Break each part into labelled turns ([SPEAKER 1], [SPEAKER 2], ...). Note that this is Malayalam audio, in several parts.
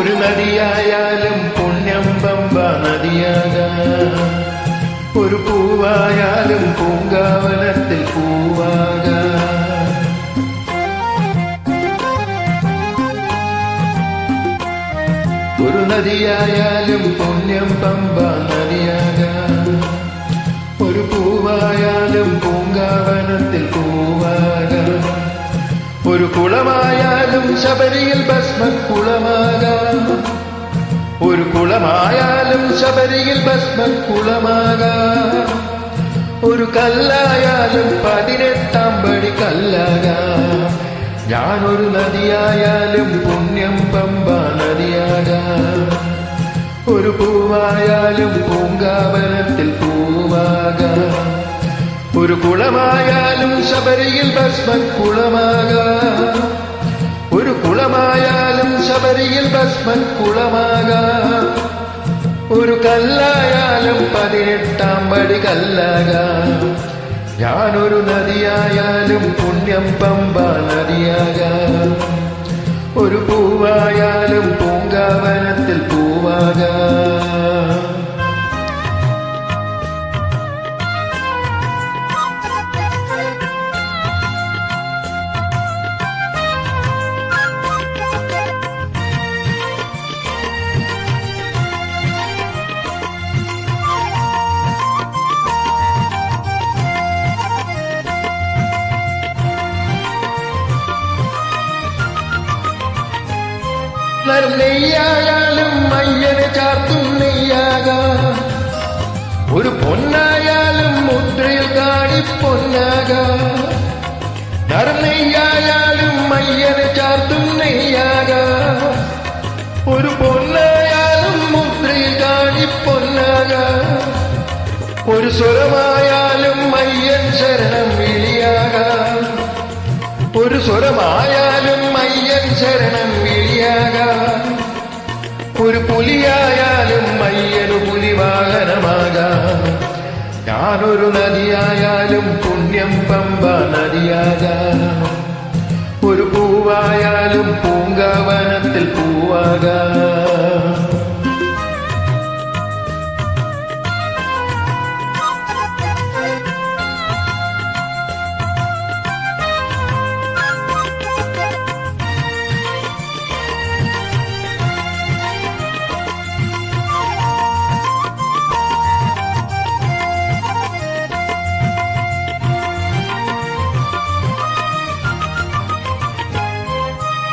[SPEAKER 1] നദിയായാലും പുണ്യം പമ്പ നദിയാകാം. ഒരു പൂവായാലും പൂങ്കാവനത്തിൽ പൂവാകാം. ഒരു നദിയായാലും പുണ്യം പമ്പ നദിയാകാം. ഒരു പൂവായാലും പൂങ്കാവനത്തിൽ പൂവാകാം. ഒരു കുളമായാലും ശബരിയിൽ ഭസ്മക്കുളമാകാം. ഒരു കുളമായാലും ശബരിയിൽ ഭസ്മക്കുളമാകാം ഒരു കല്ലായാലും പതിനെട്ടാം പടി കല്ലാകാം. ഞാനൊരു നദിയായാലും പുണ്യം പമ്പ നദിയാകാം. ഒരു പൂവായാലും പൂങ്കാവനത്തിൽ പൂവാകാം. ഒരു കുളമായാലും ശബരിയിൽ ഭസ്മക്കുളമാകാം കുളമായാലും ശബരിയിൽ ഭസ്മക്കുളമാകാം ഒരു കല്ലായാലും പതിനെട്ടാം പടി കല്ലാകാം. ഞാനൊരു നദിയായാലും പുണ്യം പമ്പ നദിയാകാം നെയ്യായാലും മയ്യനെ ചാർത്തും നെയ്യാകാം. ഒരു പൊന്നായാലും മുദ്രയിൽ കാണി പൊന്നാകാം. നറുനെയ്യായാലും മയ്യനെ ചാർത്തും നെയ്യാകാം. ഒരു പൊന്നായാലും മുദ്രയിൽ കാണി പൊന്നാകാം. ഒരു സ്വരമായാലും മയ്യൻ ശരണം വിളിയാകാം. ഒരു സ്വരമായാലും മയ്യൻ ശരണം പുലിയായാലും മയ്യനു പുലിവാഹനമാകാം. ഞാനൊരു നദിയായാലും പുണ്യം പമ്പ നദിയാകാം. ഒരു പൂവായാലും പൂങ്കാവനത്തിൽ പൂവാകാം.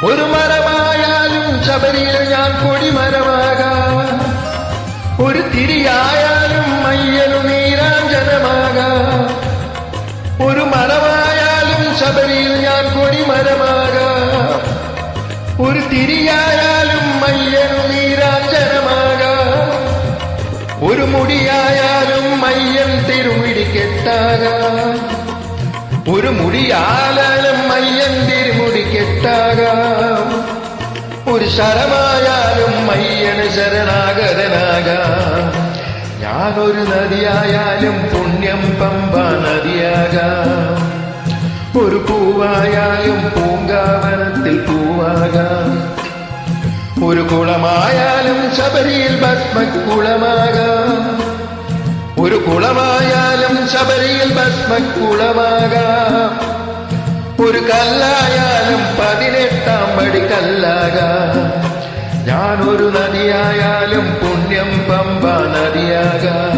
[SPEAKER 1] ഒരു മരമായാലും ശബരിയിൽ ഞാൻ കൊടിമരമാകാം ഒരു തിരിയായാലും മയ്യനു നീരാഞ്ജനമാകാം ഒരു മരമായാലും ശബരിയിൽ ഞാൻ കൊടിമരമാകാം ഒരു തിരിയായാലും മയ്യനു നീരാഞ്ജനമാകാം ഒരു മുടിയായാലും മയ്യൻ തിരുമിടിക്കെട്ടാകാം ഒരു മുടിയാലും മയ്യൻ കെട്ടാകാം ഒരു ശരമായാലും മയ്യന് ശരണാഗതനാകാം. ഞാനൊരു നദിയായാലും പുണ്യം പമ്പ നദിയാകാം. ഒരു പൂവായാലും പൂങ്കാവനത്തിൽ പൂവാകാം. ഒരു കുളമായാലും ശബരിയിൽ ഭസ്മക്കുളമാകാം. ഒരു കുളമായാലും ശബരിയിൽ ഭസ്മക്കുളമാകാം. ഒരു കല്ലായാലും പടി കല്ലാകാം ഞാനൊരു നദിയായാലും പുണ്യം പമ്പ നദിയാകാം.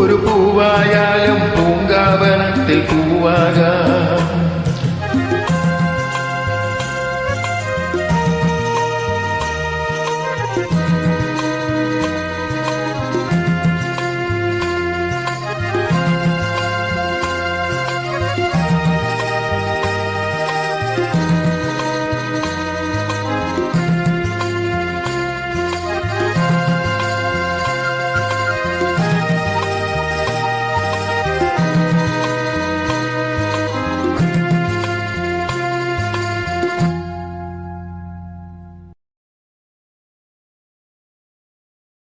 [SPEAKER 1] ഒരു പൂവായാലും പൂങ്കാവനത്തിൽ പൂവാകാം.